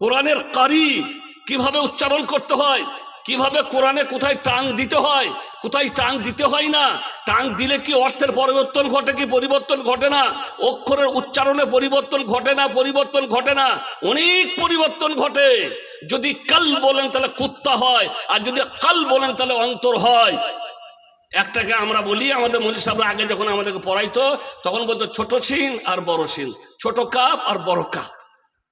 কোরআনের কারি কীভাবে উচ্চারণ করতে হয়? কীভাবে কোরআনে কোথায় টাং দিতে হয়? কোথায় টাং দিতে হয় না? টাং দিলে কি অর্থের পরিবর্তন ঘটে কি পরিবর্তন ঘটে না? অক্ষরের উচ্চারণে পরিবর্তন ঘটে না? পরিবর্তন ঘটে না? অনেক পরিবর্তন ঘটে। যদি কাল বলেন তাহলে কুত্তা হয়, আর যদি কাল বলেন তাহলে অন্তর হয়। একটাকে আমরা বলি, আমাদের মলি সাহেবরা আগে যখন আমাদেরকে পড়াইতো, তখন বলতো ছোট সিন আর বড় সিন ছোট কাপ আর বড় কাপ।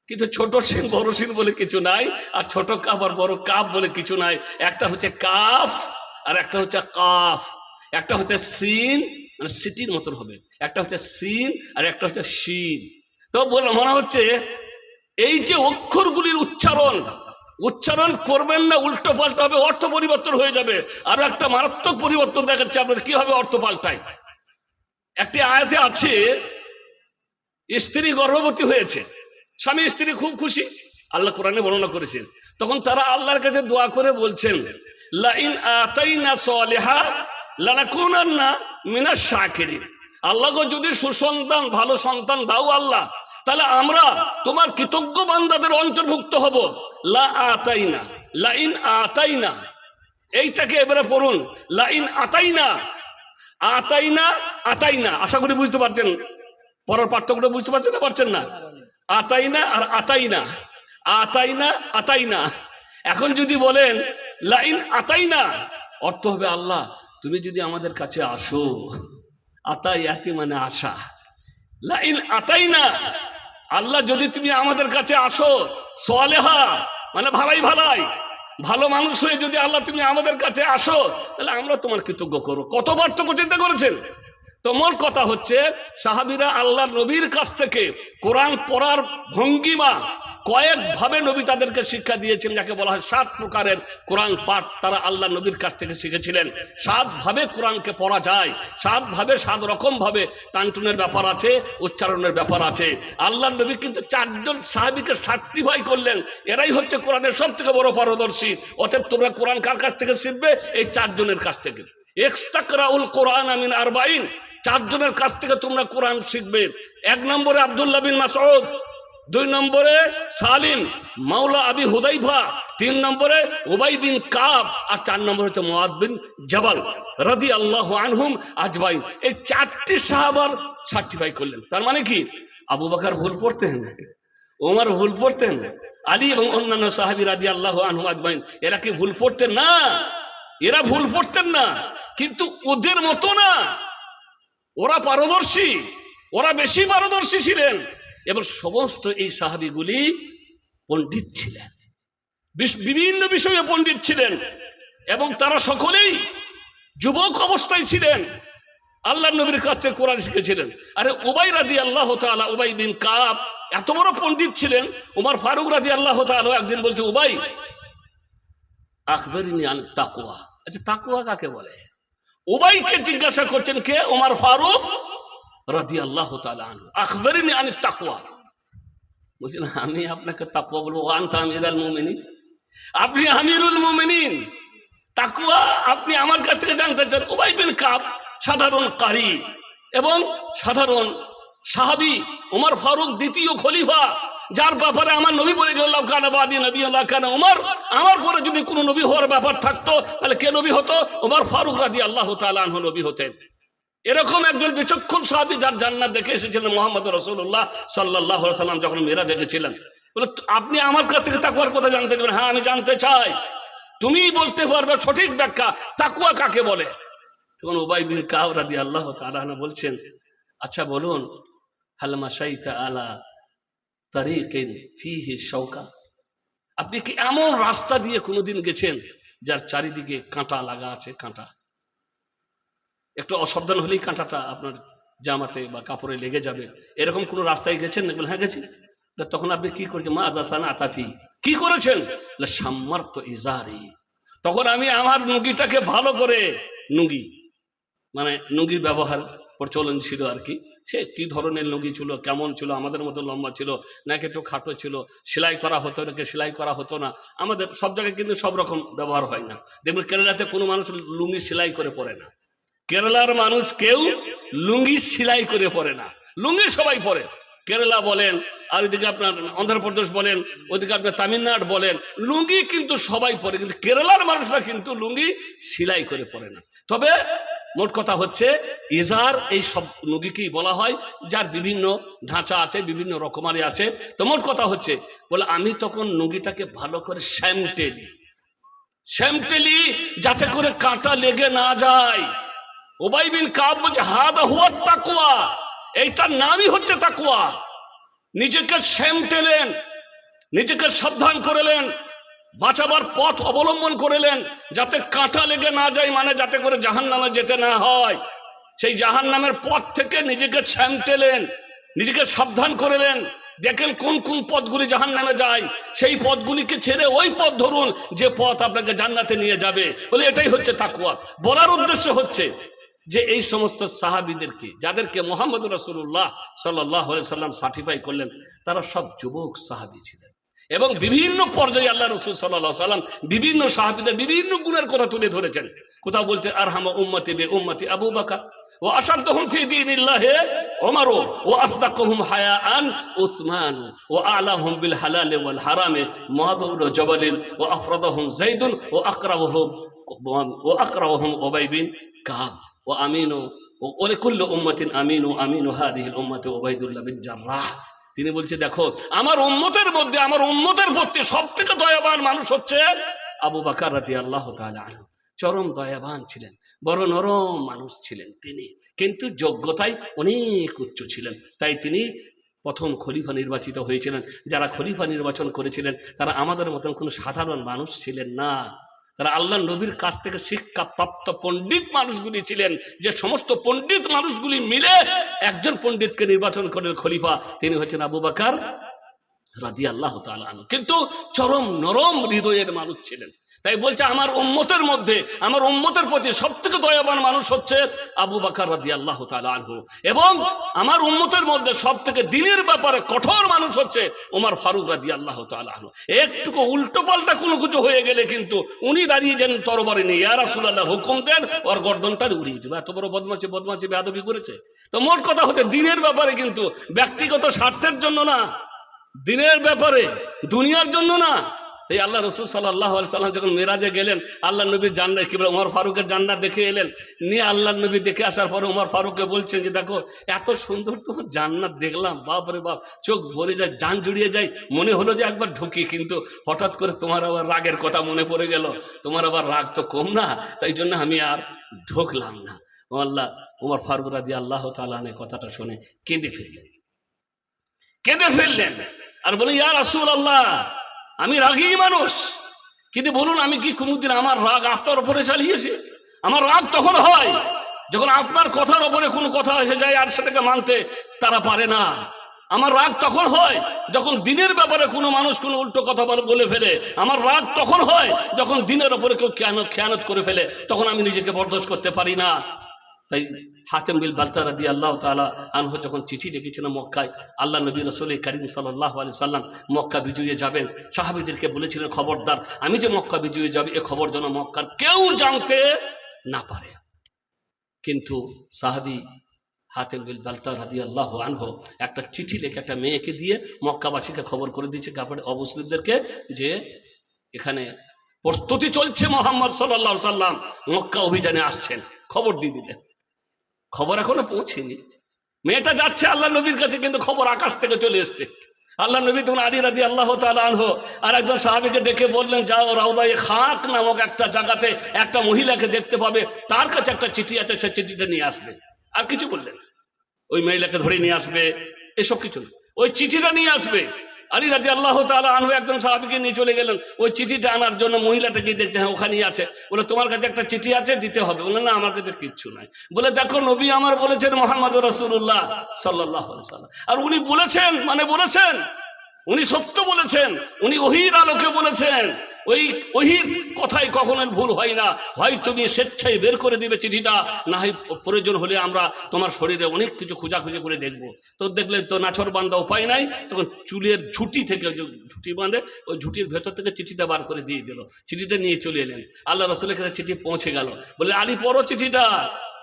কিন্তু ছোট সিন বড় সিন বলে কিছু নাই, আর ছোট কাপ আর বড় কাপ বলে কিছু নাই। একটা হচ্ছে কাফ, আর একটা হচ্ছে কাফ। একটা হচ্ছে সিন মানে সিটির মতন হবে। একটা হচ্ছে সিন, আর একটা হচ্ছে শিন। তো বলে মনে হচ্ছে এই যে অক্ষরগুলির উচ্চারণ উচ্চারণ করবেন না, উল্টো পাল্টা হবে, অর্থ পরিবর্তন হয়ে যাবে। আর একটা মারাত্মক পরিবর্তন দেখাচ্ছে আপনাদের কীভাবে অর্থ পাল্টায়? একটি আয়াতে আছে, স্ত্রী গর্ভবতী হয়েছে। স্বামী স্ত্রী খুব খুশি। আল্লাহ কোরআনে বর্ণনা করেছেন। তখন তারা আল্লাহর কাছে দোয়া করে বলছেন, লাইন আতাইনা সালিহা লানাকুনান্না মিনাশ শাকিরিন। আল্লাহ গো, যদি সুসন্তান, ভালো সন্তান দাও আল্লাহ, তাহলে আমরা তোমার কৃতজ্ঞ বান্দাদের অন্তর্ভুক্ত হব। লা আতাইনা, লাইন আতাইনা। এইটাকে এবারে পড়ুন, লাইন আতাইনা। আতাইনা আতাইনা। আশা করি বুঝতে পারছেন। পরের পার্থক্যটা বুঝতে পারছেন না পারছেন না? আতাইনা আর আতাইনা। আতাইনা আতাইনা। এখন যদি বলেন, লাইন আতাইনা, অর্থ হবে আল্লাহ, তুমি যদি আমাদের কাছে আসো, আতাই আতি মানে আশা। লাইন আতাইনা, আল্লাহ যদি তুমি আমাদের কাছে আসো সোয়ালেহা মানে ভালাই ভালাই, ভালো মানুষ হয়ে যদি আল্লাহ তুমি আমাদের কাছে আসো, তাহলে আমরা তোমার কৃতজ্ঞ করো কত পার্থক্য চিন্তা করেছেন? তো মোর কথা হচ্ছে, সাহাবিরা আল্লাহ নবীর কাছ থেকে কোরআন পড়ার ভঙ্গিমা কয়েকভাবে নবী তাদেরকে শিক্ষা দিয়েছেন, যাকে বলা হয় সাত প্রকারের কোরআন পাঠ তারা আল্লাহ নবীর কাছ থেকে শিখেছিলেন। সাত ভাবে কোরআনকে পড়া যায়, সাত ভাবে, সাত রকম ভাবে টানটুনের ব্যাপার আছে, উচ্চারণের ব্যাপার আছে। আল্লাহ নবী কিন্তু চারজন সাহাবিকে সার্টিফাই করলেন, এরাই হচ্ছে কোরআনের সব থেকে বড় পারদর্শী। অতএব তোমরা কোরআন কার কাছ থেকে শিখবে? এই চারজনের কাছ থেকে। এক্সতাকরাউল কোরআন আমিন আরবাইন। চারজনের কাছ থেকে তোমরা কোরআন শিখবে। এক নম্বরে আব্দুল্লাহ বিন মাসউদ, দুই নম্বরে সালিম, মাওলা আবি হুদাইফা, তিন নম্বরে ওবাই বিন কাব, আর চার নম্বর হচ্ছে মোয়াদ বিন জবাল রাদি আল্লাহ আনহুম আজবাই এই চারটি সাহাবার সার্টিফাই করলেন। তার মানে কি? আবু বাকার ভুল পড়তেন ওমার ভুল পড়তেন, আলী এবং অন্যান্য সাহাবি রাদি আল্লাহ আনহুম আজবাইন এরা কি ভুল পড়তেন না? এরা ভুল পড়তেন না। কিন্তু ওদের মতো না। ওরা পারদর্শী, ওরা বেশি পারদর্শী ছিলেন। এবং সমস্ত এই সাহাবিগুলি পণ্ডিত ছিলেন। বিভিন্ন বিষয়ে পণ্ডিত ছিলেন এবং তারা সকলেই যুবক অবস্থায় ছিলেন। আল্লাহ নবীর কাছ থেকে কোরআন শিখেছিলেন। আরে ওবাই রাদি আল্লাহ তাআলা ওবাই বিন কাপ এত বড় পণ্ডিত ছিলেন। উমার ফারুক রাদি আল্লাহ তাআলা একদিন বলছে ওবাই আকবরিনি আন তাকুয়া আচ্ছা তাকুয়া কাকে বলে? ওবাইকে জিজ্ঞাসা করছেন, কে? ওমর ফারুক রাদি আল্লাহ আখবরিনি আনি তাকুয়া বলছেন আমি আপনাকে তাকুয়া বলব। ওয়ান আমিরুল মুমিনিন। আপনি আমিরুল মুমিনিন। তাকুয়া আপনি আমার কাছ থেকে জানতে চান। উবাই বিন কাপ সাধারণ কারি এবং সাধারণ সাহাবি। ওমর ফারুক দ্বিতীয় খলিফা। যার ব্যাপারে আমার নবী বলে গেল কানা বাদি নবী আল্লাহ কানা উমর। আমার পরে যদি কোনো নবী হওয়ার ব্যাপার থাকতো, তাহলে কে নবী হতো? ওমর ফারুক রাদি আল্লাহ তালাহ নবী হতেন। এরকম একজন বিচক্ষণ সাহাবি যার জান্নাত দেখে এসেছিলেন মোহাম্মদ রসুল্লাহ সাল্লাহ সাল্লাম, যখন মেয়েরা দেখেছিলেন বলে, আপনি আমার কাছ থেকে তাকুয়ার কথা জানতে চাইবেন হ্যাঁ আমি জানতে চাই। তুমি বলতে পারবে সঠিক ব্যাখ্যা। তাকুয়া কাকে বলে? তখন উবাই বিন কাব রাদি আল্লাহ তালাহ বলছেন আচ্ছা বলুন হালমা সাইতা আলা তারিকেন ফিহি শৌকা আপনি কি এমন রাস্তা দিয়ে কোনোদিন গেছেন যার চারিদিকে কাঁটা লাগা আছে, কাঁটা? একটু অসাবধান হলেই কাঁটাটা আপনার জামাতে বা কাপড়ে লেগে যাবে। এরকম কোনো রাস্তায় গেছেন না হ্যাঁ গেছি। তখন আপনি কি করছেন? মা আজাসান আতাফি। কি করেছেন? সাম্মার্ত ইজারি। তখন আমি আমার নুগিটাকে ভালো করে নুগি মানে নুগির ব্যবহার প্রচলন ছিল আর কি। সে কি ধরনের লুঙ্গি ছিল, কেমন ছিল, আমাদের মতো লম্বা ছিল, নাকি একটু খাটো ছিল, সেলাই করা হতো নাকি, সেলাই করা হতো না, আমাদের সব জায়গায় কিন্তু সব রকম ব্যবহার হয় না। দেখবেন কেরালাতে কোনো মানুষ লুঙ্গি সেলাই করে পরে না। কেরালার মানুষ কেউ লুঙ্গি সেলাই করে পরে না। লুঙ্গি সবাই পরে। কেরালা বলেন, আর ওইদিকে আপনার অন্ধ্রপ্রদেশ বলেন ওইদিকে আপনার তামিলনাড়ু বলেন, লুঙ্গি কিন্তু সবাই পরে, কিন্তু কেরালার মানুষরা কিন্তু লুঙ্গি সেলাই করে পরে না। তবে মোট কথা হচ্ছে, ইজার এই সব লুঙ্গিকেই বলা হয়, যার বিভিন্ন ঢাঁচা আছে, বিভিন্ন রকমারি আছে। তো মোট কথা হচ্ছে, বলে আমি তখন লুঙ্গিটাকে ভালো করে শ্যামটে দিই শ্যামটেলি যাতে করে কাঁটা লেগে না যায়। ওবাই বিন কাব বলছে, হাদা হুয়ার তাকুয়া এইটার নামই হচ্ছে তাকুয়া নিজেকে শ্যামটেলেন, নিজেকে সাবধান করলেন। বাঁচাবার পথ অবলম্বন করলেন যাতে কাঁটা লেগে না যায় মানে যাতে করে জাহান নামে যেতে না হয়। সেই জাহান নামের পথ থেকে নিজেকে ছ্যামটেলেন, নিজেকে সাবধান করলেন। দেখেন কোন কোন পথগুলি জাহান নামে যায়। সেই পথগুলিকে ছেড়ে ওই পথ ধরুন যে পথ আপনাকে জান্নাতে নিয়ে যাবে। বলে এটাই হচ্ছে তাকুয়া বলার উদ্দেশ্য হচ্ছে যে এই সমস্ত সাহাবিদেরকে, যাদেরকে মোহাম্মদ রসুল্লাহ সাল্লাহ সাল্লাম সার্টিফাই করলেন, তারা সব যুবক সাহাবি ছিলেন। এবং বিভিন্ন পর্যায়ে আল্লাহ রসুল সাল্লাহ সাল্লাম বিভিন্ন সাহাবিদের বিভিন্ন গুণের কথা তুলে ধরেছেন। কোথাও বলছে আর হামা উম্মতি বে উম্মতি আবু বাকা ও আসাদ্দহুম ফি দীনিল্লাহি ওমরু ও আসদাকুহুম হায়াআন উসমান ও আলাহুম বিল হালাল ওয়াল হারামে মুআদ ইবনে জবাল ও আফরাদাহুম যায়দুন ও আকরাহুম ও আকরাহুম উবাই বিন কাব ও আমিনু ও ওলিকুল্লু উম্মাতিন আমিনু আমিনু হাদিহিল উম্মাতি উবাইদুল্লাহ বিন জাররাহ তিনি বলছে, দেখো, আমার উম্মতের মধ্যে, আমার উম্মতের প্রতি সব থেকে দয়াবান মানুষ হচ্ছে আবু বাকার রাতি আল্লাহ চরম দয়াবান ছিলেন, বড় নরম মানুষ ছিলেন তিনি। কিন্তু যোগ্যতায় অনেক উচ্চ ছিলেন। তাই তিনি প্রথম খলিফা নির্বাচিত হয়েছিলেন। যারা খলিফা নির্বাচন করেছিলেন, তারা আমাদের মতন কোনো সাধারণ মানুষ ছিলেন না। তারা আল্লাহ নবীর কাছ থেকে শিক্ষা প্রাপ্ত পণ্ডিত মানুষগুলি ছিলেন। যে সমস্ত পণ্ডিত মানুষগুলি মিলে একজন পণ্ডিতকে নির্বাচন করেন খলিফা, তিনি হচ্ছেন আবু বাকার রাদি আল্লাহ কিন্তু চরম নরম হৃদয়ের মানুষ ছিলেন। তাই বলছে, আমার উম্মতের মধ্যে, আমার উম্মতের প্রতি সব থেকে দয়াবান মানুষ হচ্ছে আবু বাকার রাদি আল্লাহ আনহু এবং আমার উম্মতের মধ্যে সব থেকে দিনের ব্যাপারে কঠোর মানুষ হচ্ছে ওমার ফারুক রাদি আল্লাহ আনহু। একটুকু উল্টো পাল্টা কোনো কিছু হয়ে গেলে কিন্তু উনি দাঁড়িয়ে যেন তরবারে নেই ইয়া রাসূলুল্লাহ, হুকুম দেন, ওর গর্দনটা উড়িয়ে দেবে। এত বড় বদমাছি বদমাছি বেয়াদবি করেছে। তো মোট কথা হচ্ছে, দিনের ব্যাপারে কিন্তু ব্যক্তিগত স্বার্থের জন্য না, দিনের ব্যাপারে দুনিয়ার জন্য না তাই আল্লাহ রসুল সাল্লাহ সাল্লাম যখন মেরাজে গেলেন আল্লাহ নবীর জান্নাত কি বলে উমর ফারুকের জান্নাত দেখে এলেন। নিয়ে আল্লাহ নবী দেখে আসার পরে উমর ফারুককে বলছেন যে, দেখো, এত সুন্দর তোমার জান্নাত দেখলাম, বাপ রে বাপ, চোখ ভরে যায়, জান জুড়িয়ে যায়, মনে হলো যে একবার ঢুকি, কিন্তু হঠাৎ করে তোমার আবার রাগের কথা মনে পড়ে গেল। তোমার আবার রাগ তো কম না, তাই জন্য আমি আর ঢুকলাম না। ও আল্লাহ, উমর ফারুক রাজি আল্লাহ তালানের কথাটা শুনে কেঁদে ফেললেন। কেঁদে ফেললেন। আর বলে, ইয়া রাসূল আল্লাহ আমি রাগী মানুষ। কিন্তু বলুন, আমি কি কোনোদিন আমার রাগ আপনার উপরে চালিয়েছি? আমার রাগ তখন হয়, যখন আপনার কথার ওপরে কোনো কথা এসে যায় আর সেটাকে মানতে তারা পারে না। আমার রাগ তখন হয়, যখন দিনের ব্যাপারে কোনো মানুষ কোনো উল্টো কথা বলে- ফেলে। আমার রাগ তখন হয়, যখন দিনের ওপরে কেউ খেয়ানত করে ফেলে, তখন আমি নিজেকে বরদাস্ত করতে পারি না। তাই হাতেম বিল বালতারা দিয়ে আল্লাহ তালা আনহ যখন চিঠি লিখেছিল মক্কায়, আল্লাহ নবী রসুল করিম সাল্লাহ আলি সাল্লাম মক্কা বিজয়ে যাবেন। সাহাবিদেরকে বলেছিলেন, খবরদার, আমি যে মক্কা বিজয়ে যাবি, এ খবর যেন মক্কার কেউ জানতে না পারে। কিন্তু সাহাবি হাতেম বিল বালতা রাদি আল্লাহ আনহ একটা চিঠি লিখে একটা মেয়েকে দিয়ে মক্কাবাসীকে খবর করে দিয়েছে কাপড়ে অবসলিমদেরকে যে এখানে প্রস্তুতি চলছে মোহাম্মদ সাল্লাহ সাল্লাম। মক্কা অভিযানে আসছেন। খবর দিয়ে দিলেন। খবর এখনও পৌঁছেনি। মেয়েটা যাচ্ছে আল্লাহ নবীর কাছে, কিন্তু খবর আকাশ থেকে চলে এসছে। আল্লাহ নবী তখন আলী রাদি আল্লাহ আনহ আর একজন সাহাবিকে ডেকে বললেন, যাও রাউদাই খাক নামক একটা জায়গাতে একটা মহিলাকে দেখতে পাবে। তার কাছে একটা চিঠি আছে, সে চিঠিটা নিয়ে আসবে। আর কিছু বললেন ওই মহিলাকে ধরে নিয়ে আসবে, এসব কিছু। ওই চিঠিটা নিয়ে আসবে। আলী রাজি আল্লাহ তালা আনহু একজন সাহাবিকে নিয়ে চলে গেলেন। ওই চিঠিটা আনার জন্য মহিলাটা গিয়ে দেখছে হ্যাঁ ওখানেই আছে। বলে, তোমার কাছে একটা চিঠি আছে, দিতে হবে। বলে, না, আমার কাছে কিচ্ছু নাই। বলে, দেখো, নবী আমার বলেছেন মোহাম্মদ রসুল্লাহ সাল্লাহ আর উনি বলেছেন মানে বলেছেন, উনি সত্য বলেছেন, উনি ওহির আলোকে বলেছেন। ওই ওই কথাই কখনো ভুল হয় না। হয় তুমি স্বেচ্ছায় বের করে দিবে চিঠিটা, না হয় প্রয়োজন হলে আমরা তোমার শরীরে অনেক কিছু খোঁজাখুঁজি করে দেখব। তো দেখলে তো নাছর বান্ধা উপায় নাই, তখন চুলের ঝুটি থেকে ঝুটি বাঁধে, ওই ঝুটির ভেতর থেকে চিঠিটা বার করে দিয়ে দিল। চিঠিটা নিয়ে চলে এলেন। আল্লাহ রসুলের কাছে চিঠি পৌঁছে গেল। বলে, আলী, পড়ো চিঠিটা।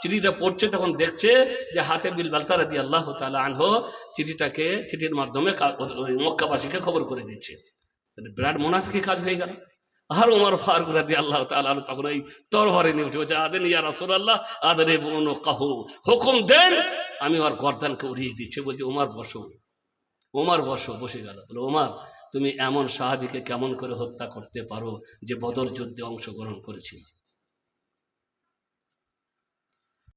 চিঠিটা পড়ছে, তখন দেখছে যে হাতে বিল বালতারা দিয়ে আল্লাহ তালা আনহ চিঠিটাকে, চিঠির মাধ্যমে মক্কাবাসীকে খবর করে দিচ্ছে। বিরাট মুনাফিকি কাজ হয়ে গেল। আর ওমর ফারুক রাদি আল্লাহ তালা তখন এই তরবারে নিয়ে উঠে বলছে আদেন ইয়া রাসুল আল্লাহ আদরে বোন কাহু হুকুম দেন, আমি ওর গর্দানকে উড়িয়ে দিচ্ছি। বলছে ওমার বসো। ওমার বসো, বসে গেল। বলে ওমার তুমি এমন সাহাবিকে কেমন করে হত্যা করতে পারো যে বদর যুদ্ধে অংশগ্রহণ করেছিল?